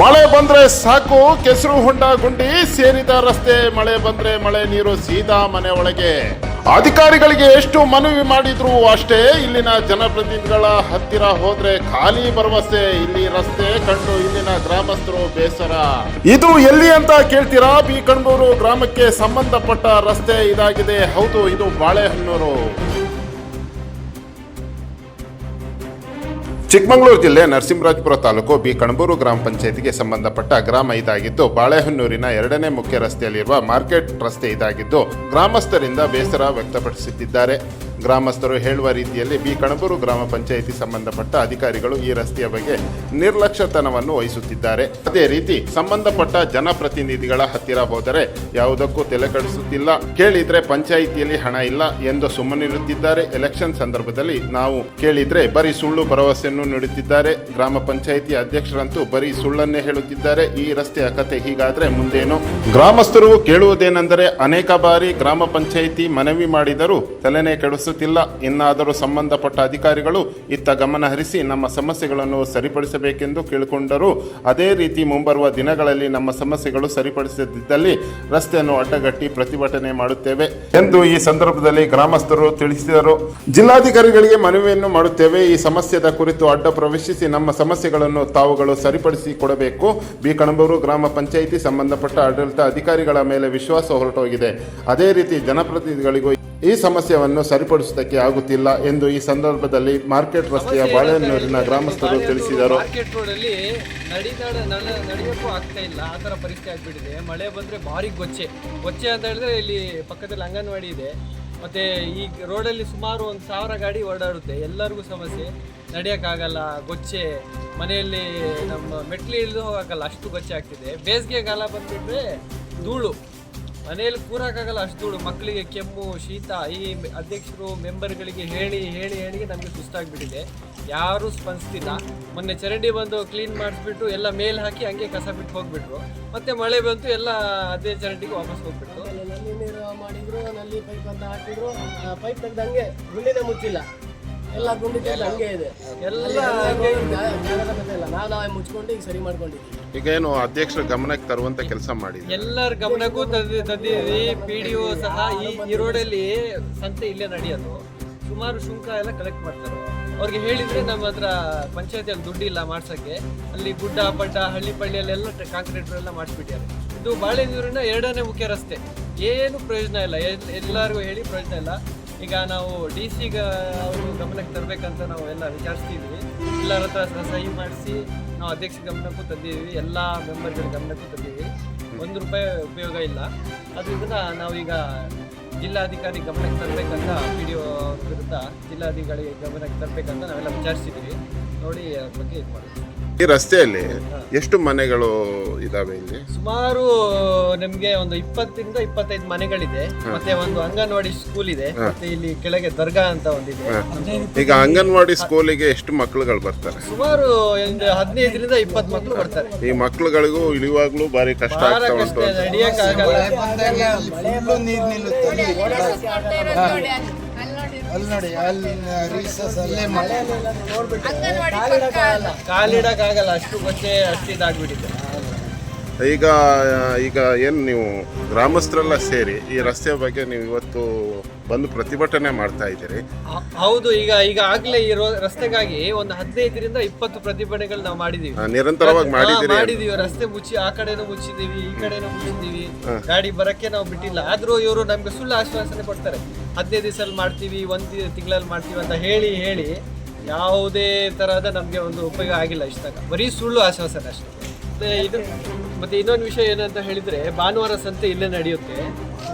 ಮಳೆ ಬಂದ್ರೆ ಸಾಕು, ಕೆಸರು ಹೊಂಡ ಗುಂಡಿ ಸೇರಿದ ರಸ್ತೆ. ಮಳೆ ಬಂದ್ರೆ ಮಳೆ ನೀರು ಸೀದಾ ಮನೆ ಒಳಗೆ. ಅಧಿಕಾರಿಗಳಿಗೆ ಎಷ್ಟು ಮನವಿ ಮಾಡಿದ್ರು ಅಷ್ಟೇ, ಇಲ್ಲಿನ ಜನಪ್ರತಿನಿಧಿಗಳ ಹತ್ತಿರ ಹೋದ್ರೆ ಖಾಲಿ ಭರವಸೆ. ಇಲ್ಲಿ ರಸ್ತೆ ಕಂಡು ಇಲ್ಲಿನ ಗ್ರಾಮಸ್ಥರು ಬೇಸರ. ಇದು ಎಲ್ಲಿ ಅಂತ ಕೇಳ್ತೀರಾ? ಬಿ ಕಣ್ಬೂರು ಗ್ರಾಮಕ್ಕೆ ಸಂಬಂಧಪಟ್ಟ ರಸ್ತೆ ಇದಾಗಿದೆ. ಹೌದು, ಇದು ಬಾಳೆಹೊನ್ನೂರು. ಚಿಕ್ಕಮಗಳೂರು ಜಿಲ್ಲೆ ನರಸಿಂಹರಾಜಪುರ ತಾಲೂಕು ಬಿ ಕಣಬೂರು ಗ್ರಾಮ ಪಂಚಾಯತಿಗೆ ಸಂಬಂಧಪಟ್ಟ ಗ್ರಾಮ ಇದಾಗಿದ್ದು, ಬಾಳೆಹೊನ್ನೂರಿನ ಎರಡನೇ ಮುಖ್ಯ ರಸ್ತೆಯಲ್ಲಿರುವ ಮಾರ್ಕೆಟ್ ರಸ್ತೆ ಇದಾಗಿದ್ದು, ಗ್ರಾಮಸ್ಥರಿಂದ ಬೇಸರ ವ್ಯಕ್ತಪಡಿಸುತ್ತಿದ್ದಾರೆ. ಗ್ರಾಮಸ್ಥರು ಹೇಳುವ ರೀತಿಯಲ್ಲಿ ಬಿ. ಕಣಬೂರು ಗ್ರಾಮ ಪಂಚಾಯಿತಿ ಸಂಬಂಧಪಟ್ಟ ಅಧಿಕಾರಿಗಳು ಈ ರಸ್ತೆಯ ಬಗ್ಗೆ ನಿರ್ಲಕ್ಷ್ಯತನವನ್ನು ವಹಿಸುತ್ತಿದ್ದಾರೆ. ಅದೇ ರೀತಿ ಸಂಬಂಧಪಟ್ಟ ಜನಪ್ರತಿನಿಧಿಗಳ ಹತ್ತಿರ ಹೋದರೆ ಯಾವುದಕ್ಕೂ ತಲೆ ಕೆಡಿಸುತ್ತಿಲ್ಲ. ಕೇಳಿದ್ರೆ ಪಂಚಾಯಿತಿಯಲ್ಲಿ ಹಣ ಇಲ್ಲ ಎಂದು ಸುಮ್ಮನಿರುತ್ತಿದ್ದಾರೆ ಎಲೆಕ್ಷನ್ ಸಂದರ್ಭದಲ್ಲಿ ನಾವು ಕೇಳಿದ್ರೆ ಬರೀ ಸುಳ್ಳು ಭರವಸೆಯನ್ನು ನೀಡುತ್ತಿದ್ದಾರೆ. ಗ್ರಾಮ ಪಂಚಾಯಿತಿ ಅಧ್ಯಕ್ಷರಂತೂ ಬರೀ ಸುಳ್ಳನ್ನೇ ಹೇಳುತ್ತಿದ್ದಾರೆ. ಈ ರಸ್ತೆಯ ಕತೆ ಹೀಗಾದ್ರೆ ಮುಂದೇನು? ಗ್ರಾಮಸ್ಥರು ಕೇಳುವುದೇನೆಂದರೆ ಅನೇಕ ಬಾರಿ ಗ್ರಾಮ ಪಂಚಾಯಿತಿ ಮನವಿ ಮಾಡಿದರೂ ತಲೆನೇ ಕೆಡಿಸುತ್ತಿಲ್ಲ ಇನ್ನಾದರೂ ಸಂಬಂಧಪಟ್ಟ ಅಧಿಕಾರಿಗಳು ಇತ್ತ ಗಮನ ಹರಿಸಿ ನಮ್ಮ ಸಮಸ್ಯೆಗಳನ್ನು ಸರಿಪಡಿಸಬೇಕೆಂದು ಕೇಳಿಕೊಂಡರು. ಅದೇ ರೀತಿ ಮುಂಬರುವ ದಿನಗಳಲ್ಲಿ ನಮ್ಮ ಸಮಸ್ಯೆಗಳು ಸರಿಪಡಿಸದಿದ್ದಲ್ಲಿ ರಸ್ತೆಯನ್ನು ಅಡ್ಡಗಟ್ಟಿ ಪ್ರತಿಭಟನೆ ಮಾಡುತ್ತೇವೆ ಎಂದು ಈ ಸಂದರ್ಭದಲ್ಲಿ ಗ್ರಾಮಸ್ಥರು ತಿಳಿಸಿದರು. ಜಿಲ್ಲಾಧಿಕಾರಿಗಳಿಗೆ ಮನವಿಯನ್ನು ಮಾಡುತ್ತೇವೆ. ಈ ಸಮಸ್ಯೆದ ಕುರಿತು ಅಡ್ಡ ಪ್ರವೇಶಿಸಿ ನಮ್ಮ ಸಮಸ್ಯೆಗಳನ್ನು ತಾವುಗಳು ಸರಿಪಡಿಸಿ ಕೊಡಬೇಕು ಬಿ ಕಣಬೂರು ಗ್ರಾಮ ಪಂಚಾಯಿತಿ ಸಂಬಂಧಪಟ್ಟ ಆಡಳಿತ ಅಧಿಕಾರಿಗಳ ಮೇಲೆ ವಿಶ್ವಾಸ ಹೊರಟೋಗಿದೆ. ಅದೇ ರೀತಿ ಜನಪ್ರತಿನಿಧಿಗಳಿಗೂ ಈ ಸಮಸ್ಯೆಯನ್ನು ಸರಿಪಡಿಸುವುದಕ್ಕೆ ಆಗುತ್ತಿಲ್ಲ ಎಂದು ಈ ಸಂದರ್ಭದಲ್ಲಿ ಮಾರ್ಕೆಟ್ ರಸ್ತೆಯ ಬಾಳೆಹೊನ್ನೂರಿನ ಗ್ರಾಮಸ್ಥರು ತಿಳಿಸಿದರು. ಮಾರ್ಕೆಟ್ ರೋಡಲ್ಲಿ ಅಲ್ಲಿ ನಡಿದಾಡ ನಡ- ನಡೆಯೋಕ್ಕೂ ಆಗ್ತಾ ಇಲ್ಲ. ಆ ಥರ ಪರಿಸ್ಥಿತಿ ಆಗಿಬಿಟ್ಟಿದೆ. ಮಳೆ ಬಂದರೆ ಭಾರಿ ಗೊಚ್ಚೆ. ಗೊಚ್ಚೆ ಅಂತ ಹೇಳಿದ್ರೆ ಇಲ್ಲಿ ಪಕ್ಕದಲ್ಲಿ ಅಂಗನವಾಡಿ ಇದೆ. ಮತ್ತೆ ಈ ರೋಡಲ್ಲಿ ಸುಮಾರು ಒಂದು ಸಾವಿರ ಗಾಡಿ ಓಡಾಡುತ್ತೆ. ಎಲ್ಲರಿಗೂ ಸಮಸ್ಯೆ. ನಡೆಯೋಕ್ಕಾಗಲ್ಲ. ಗೊಚ್ಚೆ. ಮನೆಯಲ್ಲಿ ನಮ್ಮ ಮೆಟ್ಲಿ ಇಳಿದು ಹೋಗೋಕ್ಕಲ್ಲ ಅಷ್ಟು ಗೊಚ್ಚೆ ಆಗ್ತಿದೆ. ಬೇಸಿಗೆ ಕಾಲ ಬಂದುಬಿಟ್ರೆ ಧೂಳು. ಮನೆಯಲ್ಲಿ ಕೂರಕ್ಕಾಗಲ್ಲ ಅಷ್ಟು ಧೂಳು ಮಕ್ಕಳಿಗೆ ಕೆಮ್ಮು, ಶೀತ, ಈ ಅಧ್ಯಕ್ಷರು, ಮೆಂಬರ್ಗಳಿಗೆ ಹೇಳಿ ಹೇಳಿ ಹೇಳಿ ನಮಗೆ ಸುಸ್ತಾಗಿಬಿಟ್ಟಿದೆ. ಯಾರೂ ಸ್ಪಂದಿಸ್ತಿಲ್ಲ. ಮೊನ್ನೆ ಚರಂಡಿ ಬಂದು ಕ್ಲೀನ್ ಮಾಡಿಸ್ಬಿಟ್ಟು ಎಲ್ಲ ಮೇಲ್ ಹಾಕಿ ಹಂಗೆ ಕಸ ಬಿಟ್ಟು ಹೋಗ್ಬಿಟ್ರು. ಮತ್ತೆ ಮಳೆ ಬಂತು, ಎಲ್ಲ ಅದೇ ಚರಂಡಿಗೆ ವಾಪಸ್ ಹೋಗ್ಬಿಟ್ರು. ನಲ್ಲಿ ನೀರು ಮಾಡಿದ್ರು ನಲ್ಲಿ ಪೈಪ್ ಅಂತ ಹಾಕಿದ್ರು. ಪೈಪ್ ತೆಗ್ದಂಗೆ ಗುಂಡಿನೇ ಮುಚ್ಚಿಲ್ಲ. ಎಲ್ಲ ಗುಂಡಿ ತೆಗ್ದು ಹಂಗೆ ಇದೆ. ಎಲ್ಲ ಹಂಗೆ ಜಾ- ಜಾಗದ ಕಥೆ ಇಲ್ಲ. ನಾವು ನಾವೇ ಮುಚ್ಕೊಂಡು ಈಗ ಸರಿ ಮಾಡ್ಕೊಂಡಿದ್ದೀವಿ. ಈಗ ಏನು ಅಧ್ಯಕ್ಷರ ಗಮನಕ್ಕೆ ತರುವಂತ ಕೆಲಸ ಮಾಡಿ ಎಲ್ಲರ ಗಮನಕ್ಕೂ ತಂದಿ ತಂದಿದ್ದೀವಿ ಪಿ ಡಿ ಒ ಸಹ ಈ ಈ ರೋಡಲ್ಲಿ ಸಂತೆ ಇಲ್ಲೇ ನಡೆಯೋದು. ಸುಮಾರು ಶುಂಕ ಎಲ್ಲ ಕಲೆಕ್ಟ್ ಮಾಡ್ತಾರೆ. ಅವ್ರಿಗೆ ಹೇಳಿದ್ರೆ ನಮ್ಮ ಹತ್ರ ಪಂಚಾಯತಿಯಲ್ಲಿ ದುಡ್ಡಿಲ್ಲ ಮಾಡ್ಸೋಕ್ಕೆ. ಅಲ್ಲಿ ಗುಡ್ಡ ಪಡ್ಡ ಹಳ್ಳಿ ಪಳ್ಳಿಯಲ್ಲೆಲ್ಲ ಕಾಂಕ್ರೀಟ್ ಎಲ್ಲ ಮಾಡಿಸ್ಬಿಟ್ಟಿದ್ದಾರೆ. ಇದು ಬಾಳೆನೂರಿನ ಎರಡನೇ ಮುಖ್ಯ ರಸ್ತೆ. ಏನು ಪ್ರಯೋಜನ ಇಲ್ಲ. ಎಲ್- ಎಲ್ಲರಿಗೂ ಹೇಳಿ ಪ್ರಯೋಜನ ಇಲ್ಲ. ಈಗ ನಾವು ಡಿ ಸಿಗ ಅವರು ಗಮನಕ್ಕೆ ತರಬೇಕಂತ ನಾವು ಎಲ್ಲ ವಿಚಾರಿಸ್ತಿದ್ವಿ. ಎಲ್ಲರ ಹತ್ರ ಸಹಿ ಮಾಡಿಸಿ ನಾವು ಅಧ್ಯಕ್ಷ ಗಮನಕ್ಕೂ ತಂದಿದ್ದೀವಿ. ಎಲ್ಲ ಮೆಂಬರ್ಗಳ ಗಮನಕ್ಕೂ ತಂದಿದ್ದೀವಿ. ಒಂದು ರೂಪಾಯಿ ಉಪಯೋಗ ಇಲ್ಲ. ಅದರಿಂದ ನಾವೀಗ ಜಿಲ್ಲಾಧಿಕಾರಿ ಗಮನಕ್ಕೆ ತರಬೇಕಂತ ಪಿ ಡಿ ವಿರುದ್ಧ ಜಿಲ್ಲಾಧಿಕಾರಿ ಗಮನಕ್ಕೆ ತರಬೇಕಂತ ನಾವೆಲ್ಲ ವಿಚಾರಿಸಿದ್ದೀವಿ ನೋಡಿ ಅದ್ರ ಬಗ್ಗೆ ಇದು ಮಾಡ್ತೀವಿ ಈ ರಸ್ತೆಯಲ್ಲಿ ಎಷ್ಟು ಮನೆಗಳು ಇದಾವೆ ಇಲ್ಲಿ? ಸುಮಾರು ನಿಮ್ಗೆ ಒಂದು ಇಪ್ಪತ್ತರಿಂದ ಇಪ್ಪತ್ತೈದು ಮನೆಗಳಿದೆ. ಮತ್ತೆ ಒಂದು ಅಂಗನವಾಡಿ ಸ್ಕೂಲ್ ಇದೆ. ಮತ್ತೆ ಇಲ್ಲಿ ಕೆಳಗೆ ದರ್ಗಾ ಅಂತ ಒಂದಿದೆ. ಈಗ ಅಂಗನವಾಡಿ ಸ್ಕೂಲಿಗೆ ಎಷ್ಟು ಮಕ್ಳುಗಳು ಬರ್ತಾರೆ? ಸುಮಾರು ಒಂದು ಹದಿನೈದರಿಂದ ಇಪ್ಪತ್ತು ಮಕ್ಕಳು ಬರ್ತಾರೆ. ಈ ಮಕ್ಳುಗಳಿಗೂ ಇಳಿಯುವಾಗ್ಲೂ ಬಾರಿ ಕಷ್ಟ ಆಗ್ತಾ ಕಷ್ಟ ಉಂಟು ನಡೆಯಕ್ಕಾಗಲ್ಲ ಅಲ್ಲಿ ನೋಡಿ ಅಲ್ಲಿ ರೀಸಸ್ ಅಲ್ಲೇ ಮಳೆ ಕಾಲಿಡಕ್ಕಾಗಲ್ಲ. ಅಷ್ಟು ಗೊತ್ತೇ ಅಷ್ಟು ಇದಾಗ್ಬಿಟ್ಟಿದೆ. ಈಗ ಈಗ ಏನು ನೀವು ಗ್ರಾಮಸ್ಥರೆಲ್ಲ ಸೇರಿ ಈ ರಸ್ತೆ ಬಗ್ಗೆ ನೀವು ಇವತ್ತು ಬಂದು ಪ್ರತಿಭಟನೆ ಮಾಡ್ತಾ ಇದ್ದೀರಿ. ಹೌದು ಈಗ ಈಗ ಆಗ್ಲೇ ಇರೋ ರಸ್ತೆಗಾಗಿ ಒಂದು ಹದಿನೈದರಿಂದ ಇಪ್ಪತ್ತು ಪ್ರತಿಭಟನೆಗಳು ನಾವು ಮಾಡಿದೀವಿ. ನಿರಂತರವಾಗಿ ಮಾಡಿದೀವಿ ಮಾಡಿದೀವಿ ರಸ್ತೆ ಮುಚ್ಚಿ ಆ ಕಡೆನೂ ಮುಚ್ಚಿದೀವಿ ಈ ಕಡೆನೂ ಮುಚ್ಚಿದೀವಿ ಗಾಡಿ ಬರಕ್ಕೆ ನಾವು ಬಿಟ್ಟಿಲ್ಲ. ಆದ್ರೂ ಇವರು ನಮ್ಗೆ ಸುಳ್ಳು ಆಶ್ವಾಸನೆ ಕೊಡ್ತಾರೆ. ಹದಿನೈದು ದಿವಸ ಮಾಡ್ತೀವಿ ಒಂದ್ ತಿಂಗಳಲ್ಲಿ ಮಾಡ್ತೀವಿ ಅಂತ ಹೇಳಿ ಹೇಳಿ ಯಾವುದೇ ತರಹದ ನಮ್ಗೆ ಒಂದು ಉಪಯೋಗ ಆಗಿಲ್ಲ ಇಷ್ಟಾಗ ಬರೀ ಸುಳ್ಳು ಆಶ್ವಾಸನೆ ಅಷ್ಟೇ. ಇದು ಮತ್ತೆ ಇನ್ನೊಂದು ವಿಷಯ ಏನಂತ ಹೇಳಿದ್ರೆ ಭಾನುವಾರ ಸಂತೆ ಇಲ್ಲೇ ನಡೆಯುತ್ತೆ.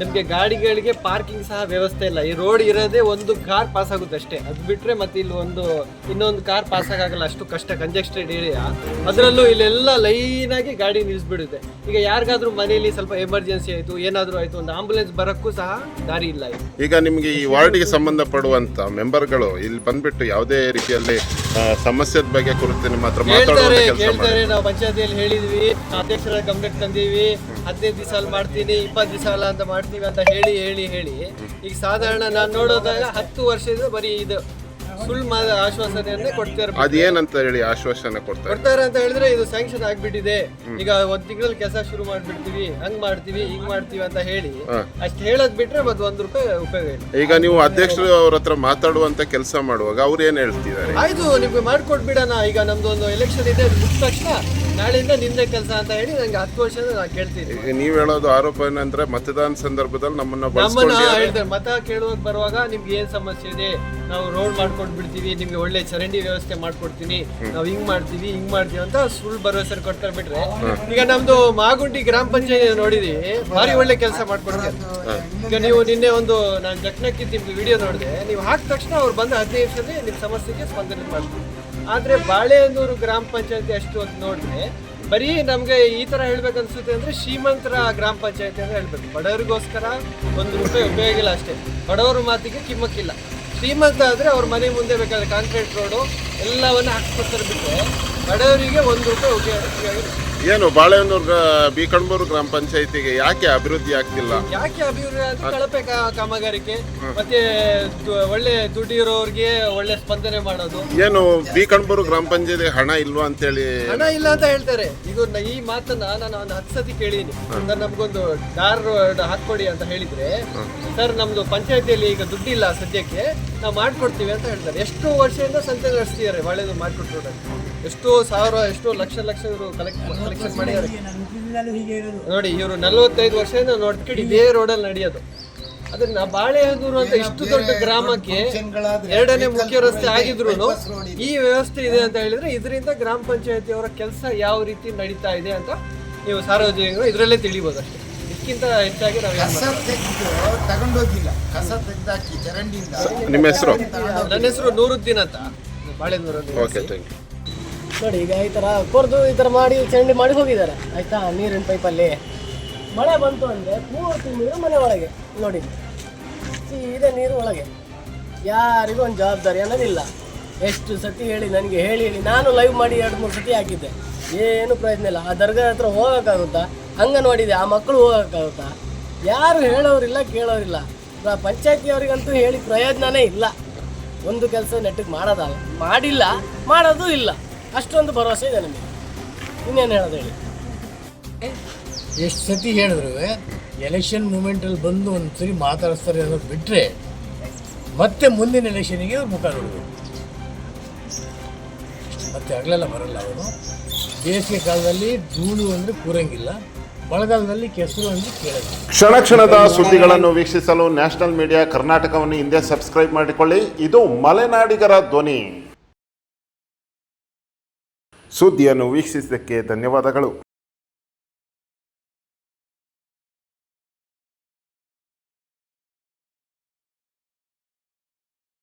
ನಮಗೆ ಗಾಡಿಗಳಿಗೆ ಪಾರ್ಕಿಂಗ್ ಸಹ ವ್ಯವಸ್ಥೆ ಇಲ್ಲ. ಈ ರೋಡ್ ಇರೋದೇ ಒಂದು ಕಾರ್ ಪಾಸ್ ಆಗುತ್ತೆ ಅಷ್ಟೇ. ಅದು ಬಿಟ್ರೆ ಮತ್ತೆ ಇಲ್ಲಿ ಒಂದು ಇನ್ನೊಂದು ಕಾರ್ ಪಾಸ್ ಆಗಲ್ಲ ಅಷ್ಟು ಕಷ್ಟ ಕಂಜೆಸ್ಟೆಡ್ ಏರಿಯಾ ಅದರಲ್ಲೂ ಇಲ್ಲೆಲ್ಲ ಲೈನ್ ಆಗಿ ಗಾಡಿ ನಿಲ್ಲಿಸ್ಬಿಡುತ್ತೆ ಈಗ ಯಾರಿಗಾದ್ರೂ ಮನೆಯಲ್ಲಿ ಸ್ವಲ್ಪ ಎಮರ್ಜೆನ್ಸಿ ಆಯ್ತು ಏನಾದರೂ ಆಯ್ತು ಒಂದು ಆಂಬುಲೆನ್ಸ್ ಬರಕ್ಕೂ ಸಹ ದಾರಿ ಇಲ್ಲ ಈಗ ನಿಮಗೆ ಈ ವಾರ್ಡಿಗೆ ಸಂಬಂಧಪಡುವಂಥ ಮೆಂಬರ್ಗಳು ಇಲ್ಲಿ ಬಂದ್ಬಿಟ್ಟು ಯಾವುದೇ ರೀತಿಯಲ್ಲಿ ಸಮಸ್ಯೆ ಸಮಸ್ಯೆದ ಬಗ್ಗೆ ಕುರಿತು ನಿಮ್ಮ ಹತ್ರ ಮಾತಾಡೋದು ಹೇಳ್ತಾರೆ ನಾವು ಪಂಚಾಯತಿಯಲ್ಲಿ ಹೇಳಿದ್ವಿ. ಅಧ್ಯಕ್ಷರ ಗಮನಕ್ಕೆ ತಂದೀವಿ ಹದಿನೈದು ದಿವಸ ಅಲ್ಲಿ ಮಾಡ್ತೀನಿ ಇಪ್ಪತ್ತು ದಿವಸ ಅಲ್ಲ ಅಂತ ಮಾಡ್ತೀವಿ ಅಂತ ಹೇಳಿ ಹೇಳಿ ಹೇಳಿ. ಈಗ ಸಾಧಾರಣ ನಾನು ನೋಡೋದಾಗ ಹತ್ತು ವರ್ಷದ ಬರೀ ಇದು. ಸುಳ್ಳು ಮಾ ಆಶ್ವಾಸನೆಯನ್ನೇ ಕೊಡ್ತಾರೆ ಅದೇನಂತ ಹೇಳಿ ಆಶ್ವಾಸನೆ ಕೊಡ್ತಾರೆ ಕೊಡ್ತಾರೆ ಅಂತ ಹೇಳಿದ್ರೆ ಇದು ಸ್ಯಾಂಕ್ಷನ್ ಆಗ್ಬಿಟ್ಟಿದೆ. ಈಗ ಒಂದ್ ತಿಂಗಳಲ್ಲಿ ಕೆಲಸ ಶುರು ಮಾಡ್ಬಿಡ್ತೀವಿ ಹಂಗ್ ಮಾಡ್ತೀವಿ ಹಿಂಗ್ ಮಾಡ್ತೀವಿ ಅಂತ ಹೇಳಿ ಅಷ್ಟ್ ಹೇಳದ್ ಬಿಟ್ರೆ ಮತ್ತೆ ಒಂದ್ ರೂಪಾಯಿ ಉಪಯೋಗ ಇಲ್ಲ. ಈಗ ನೀವು ಅಧ್ಯಕ್ಷರು ಅವ್ರ ಹತ್ರ ಮಾತಾಡುವಂತ ಕೆಲಸ ಮಾಡುವಾಗ ಅವ್ರು ಏನ್ ಹೇಳ್ತಿದ್ದಾರೆ? ಆಯ್ತು ನಿಮ್ಗೆ ಮಾಡ್ಕೊಟ್ಬಿಡೋಣ. ಈಗ ನಮ್ದು ಒಂದು ಎಲೆಕ್ಷನ್ ಇದೆ ಅದು ಮುಗಿದ ತಕ್ಷಣ ನಾಳೆಯಿಂದ ನಿಂದೆ ಕೆಲಸ ಅಂತ ಹೇಳಿ ನಂಗೆ ಹತ್ತು ವರ್ಷ ನಾನು ಕೇಳ್ತೀನಿ. ಈಗ ನೀವ್ ಹೇಳೋದು ಆರೋಪ ಏನಂದ್ರೆ ಮತದಾನ ಸಂದರ್ಭದಲ್ಲಿ ನಮ್ಮನ್ನ ನಮ್ಮನ್ನ ಬಳಸ್ಕೊಂಡು ಹೇಳ್ತಾರೆ. ಮತ ಕೇಳುವಾಗ ಬರುವಾಗ ನಿಮ್ಗೆ ಏನ್ ಸಮಸ್ಯೆ ಇದೆ? ನಾವು ರೋಡ್ ಮಾಡ್ಕೊಂಡು ಬಿಡ್ತೀವಿ ನಿಮ್ಗೆ ಒಳ್ಳೆ ಚರಂಡಿ ವ್ಯವಸ್ಥೆ ಮಾಡ್ಕೊಡ್ತೀನಿ ನಾವು ಹಿಂಗ್ ಮಾಡ್ತೀವಿ ಹಿಂಗ್ ಮಾಡ್ತೀವಿ ಅಂತ ಸುಳ್ಳು ಭರವಸೆ ಕೊಡ್ತಾರೆ ಬಿಟ್ರೆ. ಈಗ ನಮ್ದು ಮಾಗುಂಡಿ ಗ್ರಾಮ ಪಂಚಾಯತ್ ನೋಡಿದೀವಿ ಭಾರಿ ಒಳ್ಳೆ ಕೆಲಸ ಮಾಡ್ಕೊಡ್ತಾರೆ. ಈಗ ನೀವು ನಿನ್ನೆ ಒಂದು ನಾನು ಜಕ್ನಕ್ಕಿ ನಿಮ್ದು ವಿಡಿಯೋ ನೋಡಿದೆ ನೀವು ಹಾಕಿದ ತಕ್ಷಣ ಅವ್ರು ಬಂದು ಹದಿನೈದು ನಿಮಿಷದಲ್ಲಿ ನಿಮ್ಮ ಸಮಸ್ಯೆಗೆ ಸ್ಪಂದನೆ ಮಾಡ್ತೀವಿ ಆದ್ರೆ ಬಾಳೆಹೊನ್ನೂರು ಗ್ರಾಮ ಪಂಚಾಯತಿ ಅಷ್ಟು ಅಂತ ನೋಡಿದ್ರೆ ಬರೀ ನಮ್ಗೆ ಈ ತರ ಹೇಳ್ಬೇಕನ್ಸುತ್ತೆ ಅಂದ್ರೆ ಶ್ರೀಮಂತರ ಗ್ರಾಮ ಪಂಚಾಯತಿ ಅಂತ ಹೇಳ್ಬೇಕು. ಬಡವರಿಗೋಸ್ಕರ ಒಂದು ರೂಪಾಯಿ ಉಪಯೋಗ ಇಲ್ಲ ಅಷ್ಟೇ. ಬಡವರ ಮಾತಿಗೆ ಕಿಮ್ಮಕ್ಕಿಲ್ಲ. ಶ್ರೀಮಂತ ಆದರೆ ಅವ್ರ ಮನೆ ಮುಂದೆ ಬೇಕಾದ್ರೆ ಕಾಂಕ್ರೀಟ್ ರೋಡು ಎಲ್ಲವನ್ನ ಹಾಕ್ಸ್ಕೊಡ್ತಾರೆ ಬಿಟ್ಟರೆ ಬಡವರಿಗೆ ಒಂದು ರೂಪಾಯಿ ಉಪಯೋಗ. ಏನು ಬಾಳೆಹೊನ್ನೂರು ಬಿ ಕಣ್ಬೂರು ಗ್ರಾಮ ಪಂಚಾಯತಿಗೆ ಯಾಕೆ ಅಭಿವೃದ್ಧಿ ಆಗ್ತಿಲ್ಲ? ಯಾಕೆ ಅಭಿವೃದ್ಧಿ ಅದು ಕಳಪೆ ಕಾ- ಕಾಮಗಾರಿಕೆ ಮತ್ತೆ ಒಳ್ಳೆ ಒಳ್ಳೆ ದುಡ್ಡಿರೋರ್ಗೆ ಒಳ್ಳೆ ಸ್ಪಂದನೆ ಮಾಡೋದು. ಏನು ಬಿ ಕಣ್ಬೂರು ಗ್ರಾಮ ಪಂಚಾಯತಿಗೆ ಹಣ ಇಲ್ವಾ ಅಂತೇಳಿ? ಹಣ ಇಲ್ಲ ಅಂತ ಹೇಳ್ತಾರೆ. ಇದು ನ- ಈ ಮಾತನ್ನ ನಾನು ಒಂದು ಹತ್ತು ಸತಿ ಕೇಳೀನಿ. ಸರ್ ನಮ್ಗೊಂದು ಕಾರ್ ಹಾಕೊಡಿ ಅಂತ ಹೇಳಿದ್ರೆ ಸರ್ ನಮ್ದು ಪಂಚಾಯತಿಯಲ್ಲಿ ಈಗ ದುಡ್ಡಿಲ್ಲ ಸದ್ಯಕ್ಕೆ ನಾವು ಮಾಡ್ಕೊಡ್ತೀವಿ ಅಂತ ಹೇಳ್ತಾರೆ. ಎಷ್ಟು ವರ್ಷದಿಂದ ಸಂತೆ ನಡೆಸ್ತಿದ್ದಾರೆ ಒಳ್ಳೇದು ಮಾಡ್ಕೊಟ್ರು ಎಷ್ಟೋ ಸಾವಿರ ಎಷ್ಟೋ ಲಕ್ಷ ಲಕ್ಷ ಇವರು ಕಲೆಕ್ಟ್ ಕಲೆಕ್ಷನ್ ಮಾಡಿದ್ದಾರೆ. ನೋಡಿ ಇವರು ನಲವತ್ತೈದು ವರ್ಷದಿಂದ ನೋಡ್ಕೊಂಡು ಇದೇ ರೋಡಲ್ಲಿ ನಡೆಯೋದು. ಅದನ್ನ ಬಾಳೆಹದೂರು ಅಂತ ಇಷ್ಟು ದೊಡ್ಡ ಗ್ರಾಮಕ್ಕೆ ಎರಡನೇ ಮುಖ್ಯ ರಸ್ತೆ ಆಗಿದ್ರು ಈ ವ್ಯವಸ್ಥೆ ಇದೆ ಅಂತ ಹೇಳಿದ್ರೆ ಇದರಿಂದ ಗ್ರಾಮ ಪಂಚಾಯತಿಯವರ ಕೆಲಸ ಯಾವ ರೀತಿ ನಡೀತಾ ಇದೆ ಅಂತ ನೀವು ಸಾರ್ವಜನಿಕರು ಇದರಲ್ಲೇ ತಿಳಿಬೋದು ಅಷ್ಟೇ. ಇದಕ್ಕಿಂತ ಹೆಚ್ಚಾಗಿ ನಾವು ಕಸ ತೆಗೆದು ತಗೊಂಡೋಗಿಲ್ಲ. ಕಸ ತೆಗ್ದಾಕಿ ಚರಂಡಿಯಿಂದ. ನಿಮ್ಮ ಹೆಸರು? ನನ್ನ ಹೆಸರು ನೂರುದ್ದೀನ್ ಅಂತ. ಬಾಳೆನೂರಲ್ಲಿ ಓಕೆ ಥ್ಯಾಂಕ್ ಯು ನೋಡಿ, ಈಗ ಈ ಥರ ಕೊರ್ದು ಈ ಥರ ಮಾಡಿ ಚರಂಡಿ ಮಾಡಿ ಹೋಗಿದ್ದಾರೆ. ಆಯಿತಾ? ನೀರಿನ ಪೈಪಲ್ಲಿ ಮಳೆ ಬಂತು ಅಂದರೆ ಪೂರ್ತಿ ನೀರು ಮನೆ ಒಳಗೆ. ನೋಡಿ ಇದೆ ನೀರು ಒಳಗೆ. ಯಾರಿಗೂ ಒಂದು ಜವಾಬ್ದಾರಿ ಅನ್ನೋದಿಲ್ಲ. ಎಷ್ಟು ಸತಿ ಹೇಳಿ ನನಗೆ ಹೇಳಿ ಹೇಳಿ ನಾನು ಲೈವ್ ಮಾಡಿ ಎರಡು ಮೂರು ಸತಿ ಹಾಕಿದ್ದೆ. ಏನು ಪ್ರಯೋಜನ ಇಲ್ಲ. ಆ ದರ್ಗಾ ಹತ್ರ ಹೋಗೋಕ್ಕಾಗುತ್ತಾ? ಅಂಗನವಾಡಿದೆ ಆ ಮಕ್ಕಳು ಹೋಗೋಕ್ಕಾಗುತ್ತಾ? ಯಾರು ಹೇಳೋರಿಲ್ಲ, ಕೇಳೋರಿಲ್ಲ. ಪಂಚಾಯತಿಯವರಿಗಂತೂ ಹೇಳಿ ಪ್ರಯೋಜನನೇ ಇಲ್ಲ. ಒಂದು ಕೆಲಸ ನೆಟ್ಟಿಗೆ ಮಾಡೋದಲ್ಲ. ಮಾಡಿಲ್ಲ, ಮಾಡೋದು ಇಲ್ಲ. ಅಷ್ಟೊಂದು ಭರವಸೆ ಇದೆ ನಮಗೆ. ಇನ್ನೇನು ಹೇಳೋದು ಹೇಳಿ. ಎಷ್ಟು ಸತಿ ಹೇಳಿದ್ರು ಎಲೆಕ್ಷನ್ ಮೂಮೆಂಟಲ್ಲಿ ಬಂದು ಒಂದು ಸರಿ ಮಾತಾಡಿಸ್ತಾರೆ ಅನ್ನೋದು ಬಿಟ್ಟರೆ ಮತ್ತೆ ಮುಂದಿನ ಎಲೆಕ್ಷನಿಗೆ ಅವ್ರು ಮುಖ ನೋಡಬೇಕು. ಮತ್ತೆ ಆಗಲೆಲ್ಲ ಬರಲ್ಲ ಅವರು ಬೇಸಿಗೆ ಕಾಲದಲ್ಲಿ ಧೂಳು ಅಂದರೆ ಕೂರಂಗಿಲ್ಲ ಮಳೆಗಾಲದಲ್ಲಿ ಕೆಸರು ಅಂದರೆ ಕೇಳೋದು ಕ್ಷಣ ಕ್ಷಣದ ಸುದ್ದಿಗಳನ್ನು ವೀಕ್ಷಿಸಲು ನ್ಯಾಷನಲ್ ಮೀಡಿಯಾ ಕರ್ನಾಟಕವನ್ನು ಹಿಂದೆ ಸಬ್ಸ್ಕ್ರೈಬ್ ಮಾಡಿಕೊಳ್ಳಿ. ಇದು ಮಲೆನಾಡಿಗರ ಧ್ವನಿ. ಸುದ್ದಿಯನ್ನು ವೀಕ್ಷಿಸಿದ್ದಕ್ಕೆ ಧನ್ಯವಾದಗಳು.